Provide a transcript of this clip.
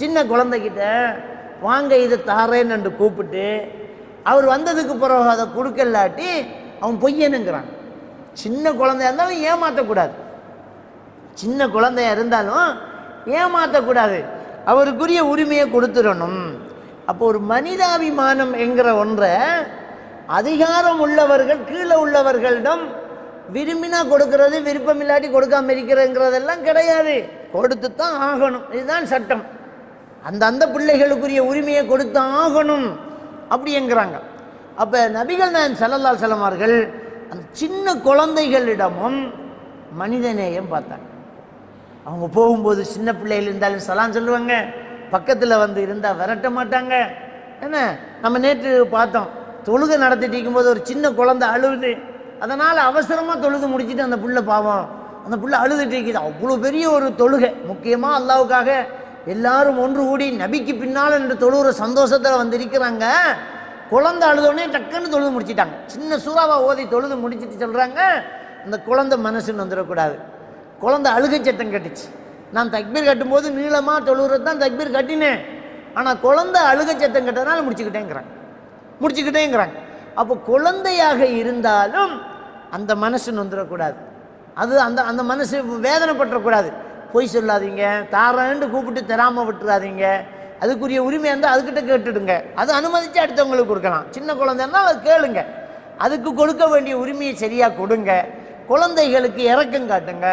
சின்ன குழந்தைகிட்ட வாங்க இதை தாரேன்னு என்று கூப்பிட்டு அவர் வந்ததுக்கு பிறகு அதை கொடுக்கலாட்டி அவன் பொய்யனுங்கிறான். சின்ன குழந்தையா இருந்தாலும் ஏமாற்றக்கூடாது சின்ன குழந்தையா இருந்தாலும் ஏமாற்றக்கூடாது அவருக்குரிய உரிமையை கொடுத்துடணும். அப்போ ஒரு மனிதாபிமானம் என்கிற ஒன்றை அதிகாரம் உள்ளவர்கள் கீழே உள்ளவர்களிடம் விரும்பினா கொடுக்கறது விருப்பம் இல்லாட்டி கொடுக்காம இருக்கிறதுங்கிறதெல்லாம் கிடையாது. கொடுத்து தான் ஆகணும். இதுதான் சட்டம். அந்த அந்த பிள்ளைகளுக்குரிய உரிமையை கொடுத்து ஆகணும் அப்படிங்கிறாங்க அப்போ நபிகள் நாயன் ஸல்லல்லாஹு செல்லமார்கள் அந்த சின்ன குழந்தைகளிடமும் மனிதநேயம் பார்த்தாங்க. அவங்க போகும்போது சின்ன பிள்ளைகள் இருந்தாலும் சலான் சொல்லுவாங்க. பக்கத்தில் வந்து இருந்தால் விரட்ட மாட்டாங்க. என்ன? நம்ம நேற்று பார்த்தோம். தொழுகை நடத்திட்டு இருக்கும்போது ஒரு சின்ன குழந்தை அழுகுது அதனால் அவசரமாக தொழுது முடிச்சிட்டு அந்த புள்ள பாவம். அந்த புள்ள அழுதுட்டு இருக்குது. அவ்வளோ பெரிய ஒரு தொழுகை. முக்கியமாக அல்லாவுக்காக எல்லாரும் ஒன்று கூடி நபிக்கு பின்னால் என்று தொழுகிற சந்தோஷத்தில் வந்து இருக்கிறாங்க குழந்தை அழுதோடனே டக்குன்னு தொழுது முடிச்சிட்டாங்க. சின்ன சூறாவை ஓதி தொழுது முடிச்சிட்டு சொல்கிறாங்க அந்த குழந்தை மனசுன்னு வந்துடக்கூடாது. குழந்தை அழுகை சத்தம் கட்டுச்சு. நான் தக்பீர் கட்டும்போது நீளமாக தொழுகிறது தான் தக்பீர் கட்டினேன். ஆனால் குழந்தை அழுகை சத்தம் கட்டதுனால முடிச்சுக்கிட்டேங்கிறாங்க. முடிச்சுக்கிட்டேங்கிறாங்க. அப்போ குழந்தையாக இருந்தாலும் அந்த மனசுன்னு வந்துடக்கூடாது அது அந்த அந்த மனசு வேதனைப்பட்டுறக்கூடாது பொய் சொல்லாதீங்க தாரேன்ட்டு கூப்பிட்டு தராமல் விட்டுறாதீங்க. அதுக்குரிய உரிமை இருந்தால் அதுக்கிட்ட கேட்டுடுங்க. அது அனுமதித்து அடுத்தவங்களுக்கு கொடுக்கலாம். சின்ன குழந்தை இருந்தால் அது கேளுங்க. அதுக்கு கொடுக்க வேண்டிய உரிமையை சரியாக கொடுங்க. குழந்தைகளுக்கு இறக்கம் காட்டுங்க.